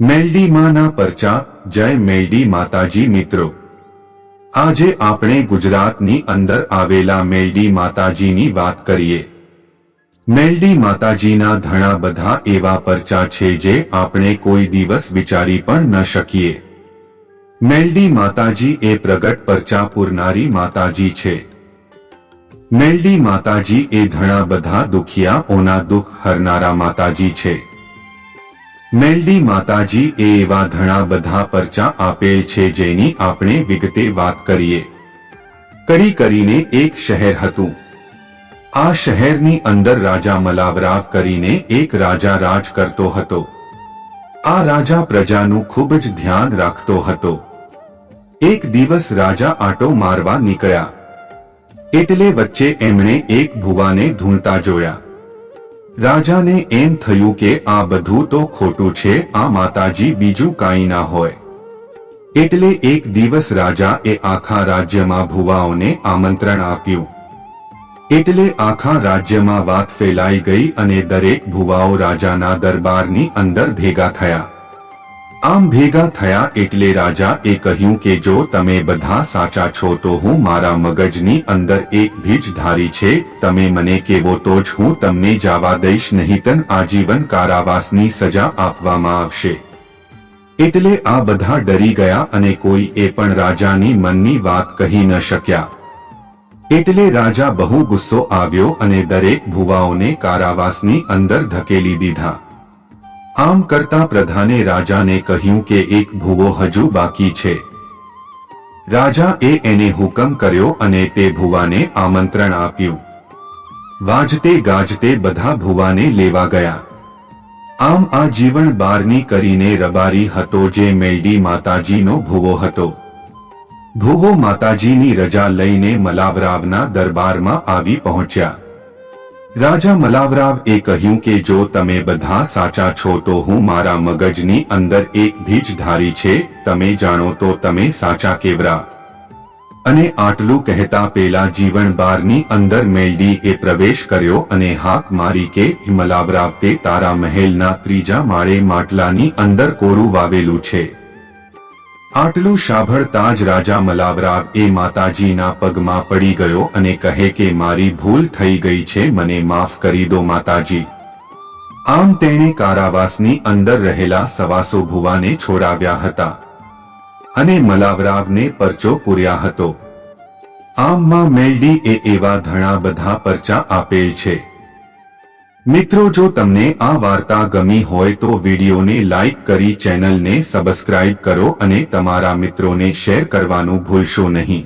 મેલડીમાંના પરચા, જય મેલડી માતાજી મિત્રો. આજે આપણે ગુજરાતની અંદર આવેલા મેલડી માતાજીની વાત કરીએ. મેલડી માતાજીના ઘણા બધા એવા પરચા છે જે આપણે કોઈ દિવસ વિચારી પણ ન શકીએ. મેલડી માતાજી એ પ્રગટ પરચા પૂરનારી માતાજી છે. મેલડી માતાજી એ ઘણા બધા દુખિયાઓના દુઃખ હરનારા માતાજી છે. મેલડી માતાજી એ એવા ઘણા બધા પરચા આપેલ છે જેની આપણે વિગતે વાત કરીએ. કરી કરીને એક શહેર હતું. આ શહેરની અંદર રાજા મલાવરાવ કરીને એક રાજા રાજ કરતો હતો. આ રાજા પ્રજાનું ખૂબ જ ધ્યાન રાખતો હતો. એક દિવસ રાજા આટો મારવા નીકળ્યા. એટલે વચ્ચે એમણે એક ભુવાને ધૂણતા જોયા. રાજાને એમ થયું કે આ બધું તો ખોટું છે, આ માતાજી બીજું કાંઈ ના હોય. એટલે એક દિવસ રાજા એ આખા રાજ્યમાં ભુવાઓને આમંત્રણ આપ્યું. એટલે આખા રાજ્યમાં વાત ફેલાઈ ગઈ અને દરેક ભુવાઓ રાજાના દરબારની અંદર ભેગા થયા. આમ ભેગા થયા એટલે રાજા એ કહ્યું કે જો તમે બધા સાચા છો તો હું મારા મગજની અંદર એક ભીજ ધારી છે, તમે મને કેવો તો જ હું તમને જાવા દઈશ નહીંતર આજીવન કારાવાસની સજા આપવામાં આવશે. એટલે આ બધા ડરી ગયા અને કોઈ એ પણ રાજાની મનની વાત કહી ન શક્યા. એટલે રાજા બહુ ગુસ્સો આવ્યો અને દરેક ભુવાઓને કારાવાસની અંદર ધકેલી દીધા. આમ કરતા પ્રધાને રાજાને કહ્યું કે એક ભૂવો હજુ બાકી છે. રાજા એ એને હુકમ કર્યો અને તે ભુવાને આમંત્રણ આપ્યું. વાજતે ગાજતે બધા ભુવાને લેવા ગયા. આમ આ જીવન બારની કરીને રબારી હતો જે મેલડી માતાજીનો ભૂવો હતો. ભૂવો માતાજીની રજા લઈને મલાવરાવના દરબારમાં આવી પહોંચ્યા. રાજા મલાવરાવ એ કહ્યું કે જો તમે બધા સાચા છો તો હું મારા મગજની અંદર એક ભીજ ધારી છે, તમે જાણો તો તમે સાચા કેવરા. અને આટલું કહેતા પેલા જીવન બારની અંદર મેલડી એ પ્રવેશ કર્યો અને હાક મારી કે મલાવરાવ, તે તારા મહેલના ત્રીજા માળે માટલાની અંદર કોરું વાવેલું છે. આટલું સાંભળતા જ રાજા મલાવરાવ એ માતાજીના પગમાં પડી ગયો અને કહે કે, મારી ભૂલ થઈ ગઈ છે, મને માફ કરી દો માતાજી. આમ તેણે કારાવાસની અંદર રહેલા સવાસો ભુવાને છોડાવ્યા હતા અને મલાવરાવને પરચો પૂર્યા હતો. આમમાં મેલડી એ એવા ઘણા બધા પરચા આપેલ છે. મિત્રો, જો તમને આ વાર્તા ગમી હોય તો વિડીયોને લાઈક કરી ચેનલને સબસ્ક્રાઇબ કરો અને તમારા મિત્રોને શેર કરવાનું ભૂલશો નહીં.